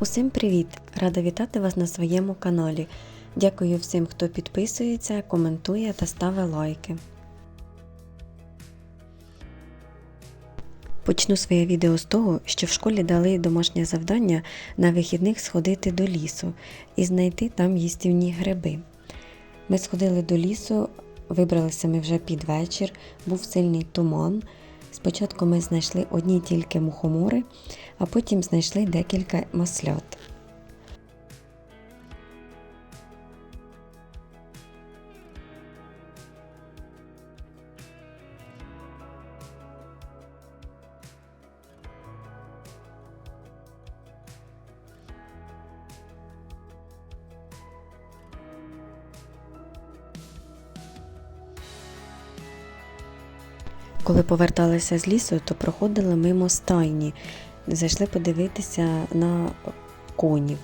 Усім привіт! Рада вітати вас на своєму каналі. Дякую всім, хто підписується, коментує та ставить лайки. Почну своє відео з того, що в школі дали домашнє завдання на вихідних сходити до лісу і знайти там їстівні гриби. Ми сходили до лісу, вибралися ми вже під вечір, був сильний туман. Спочатку ми знайшли одні тільки мухомори, а потім знайшли декілька маслят. Коли поверталися з лісу, то проходили мимо стайні. Зайшли подивитися на конів.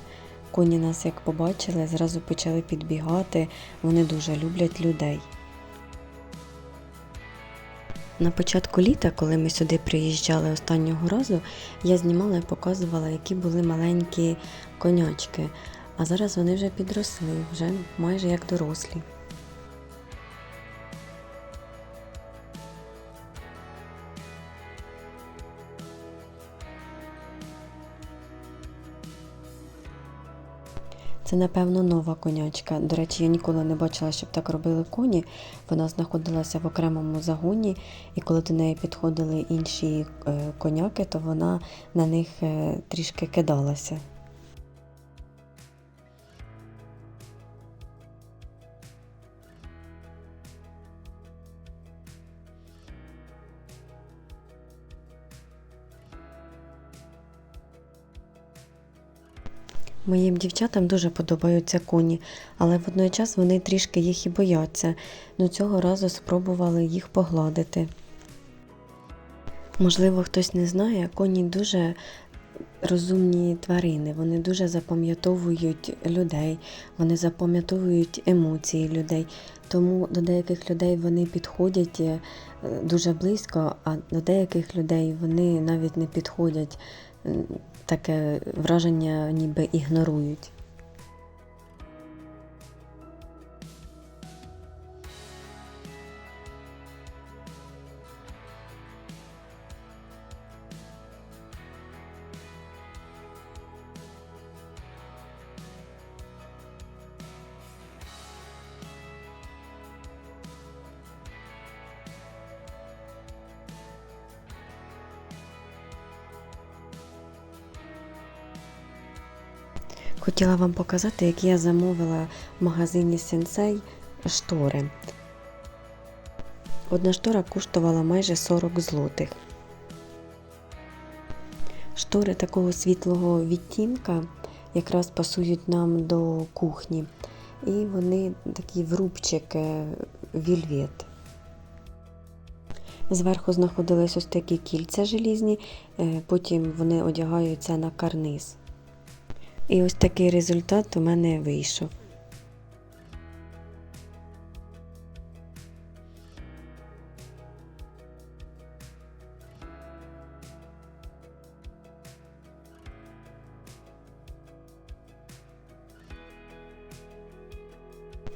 Коні нас як побачили, зразу почали підбігати. Вони дуже люблять людей. На початку літа, коли ми сюди приїжджали останнього разу, я знімала і показувала, які були маленькі конячки. А зараз вони вже підросли, вже майже як дорослі. Це, напевно, нова конячка. До речі, я ніколи не бачила, щоб так робили коні. Вона знаходилася в окремому загоні, і коли до неї підходили інші е, коняки, то вона на них е, трішки кидалася. Моїм дівчатам дуже подобаються коні, але водночас вони трішки їх і бояться. Ну цього разу спробували їх погладити. Можливо, хтось не знає, коні дуже розумні тварини, вони дуже запам'ятовують людей, вони запам'ятовують емоції людей. Тому до деяких людей вони підходять е, дуже близько, а до деяких людей вони навіть не підходять. Таке враження ніби ігнорують. Хотіла вам показати, як я замовила в магазині Сенсей штори. Одна штора коштувала майже 40 злотих. Штори такого світлого відтінка якраз пасують нам до кухні. І вони такі в рубчик е, вільвет. Зверху знаходились ось такі кільця желізні, е, потім вони одягаються на карниз. І ось такий результат у мене вийшов.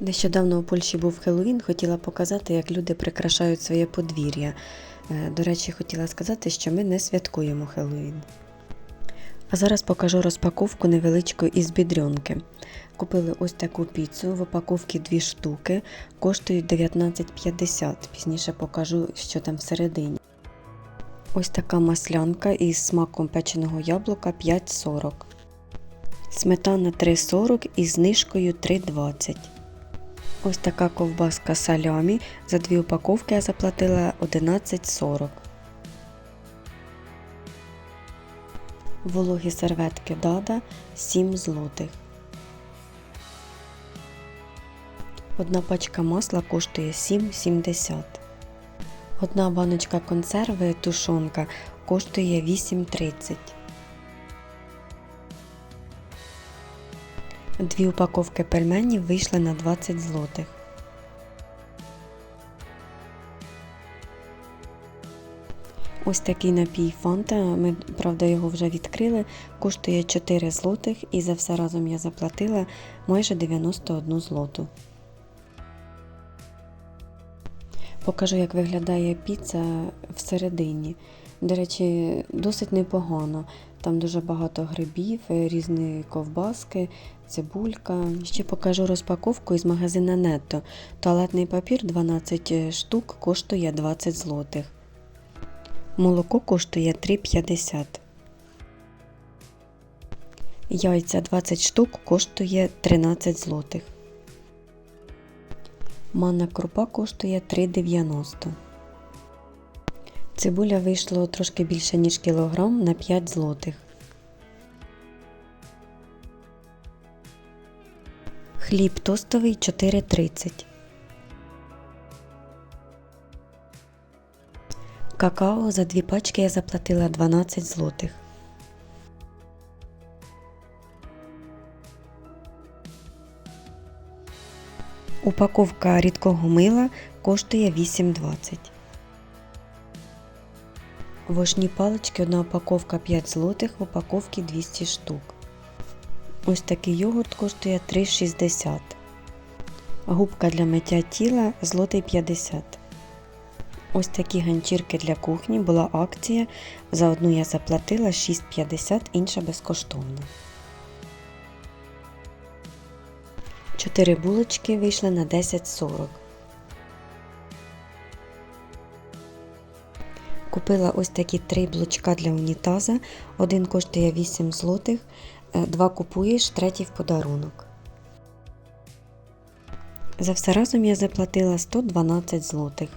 Нещодавно у Польщі був Хеллоуін, хотіла показати, як люди прикрашають своє подвір'я. Е, До речі, хотіла сказати, що ми не святкуємо Хеллоуін. А зараз покажу розпаковку невеличку із бідрьонки. Купили ось таку піцу, в упаковці дві штуки, коштують 19,50. Пізніше покажу, що там всередині. Ось така маслянка із смаком печеного яблука 5,40. Сметана 3,40 із знижкою 3,20. Ось така ковбаска салямі. За дві упаковки я заплатила 11,40. Вологі серветки Дада 7 злотих. Одна пачка масла коштує 7,70. Одна баночка консерви тушонка коштує 8,30. Дві упаковки пельменів вийшли на 20 злотих. Ось такий напій Фанта. Ми, правда, його вже відкрили. Коштує 4 злотих і за все разом я заплатила майже 91 злоту. Покажу, як виглядає піца всередині. До речі, досить непогано. Там дуже багато грибів, різні ковбаски, цибулька. Ще покажу розпаковку із магазина Netto. Туалетний папір 12 штук коштує 20 злотих. Молоко коштує 3,50. Яйця 20 штук коштує 13 злотих. Манна крупа коштує 3,90. Цибуля вийшло трошки більше, ніж кілограм на 5 злотих. Хліб тостовий 4,30. Какао за дві пачки я заплатила 12 злотих. Упаковка рідкого мила коштує 8,20. Вошні палички одна упаковка 5 злотих, в упаковці 200 штук. Ось такий йогурт коштує 3,60. Губка для миття тіла злотий 50. Ось такі ганчірки для кухні була акція. За одну я заплатила 6,50, інша безкоштовна. Чотири булочки вийшли на 10,40. Купила ось такі три блочка для унітаза. Один коштує 8 злотих, е, два купуєш, третій в подарунок. За все разом я заплатила 112 злотих.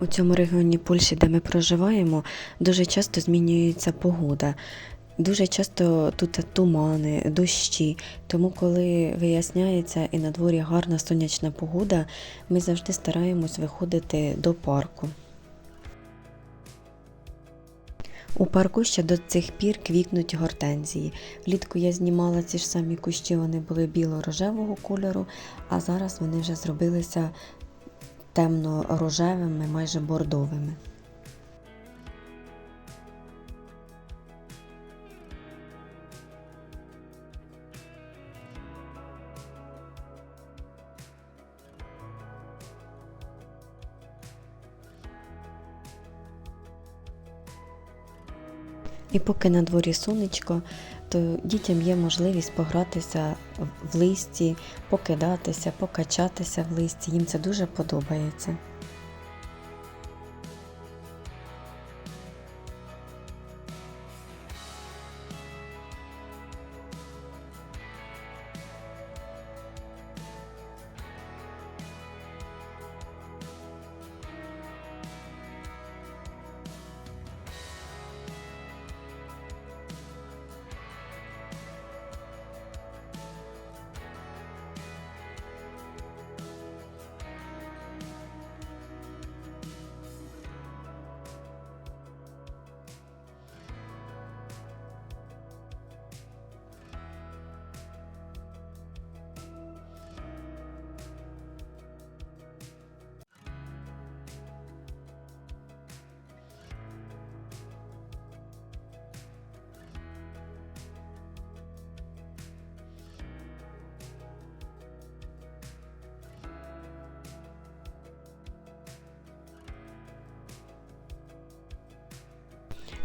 У цьому регіоні Польщі, де ми проживаємо, дуже часто змінюється погода. Дуже часто тут тумани, дощі. Тому, коли виясняється і на дворі гарна сонячна погода, ми завжди стараємось виходити до парку. У парку ще до цих пір квітнуть гортензії. Влітку я знімала ці ж самі кущі, вони були біло-рожевого кольору, а зараз вони вже зробилися темно-рожевими, майже бордовими. І поки на дворі сонечко, то дітям є можливість погратися в листі, покидатися, покачатися в листі. Їм це дуже подобається.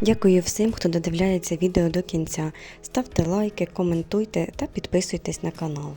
Дякую всім, хто додивляється відео до кінця. Ставте лайки, коментуйте та підписуйтесь на канал.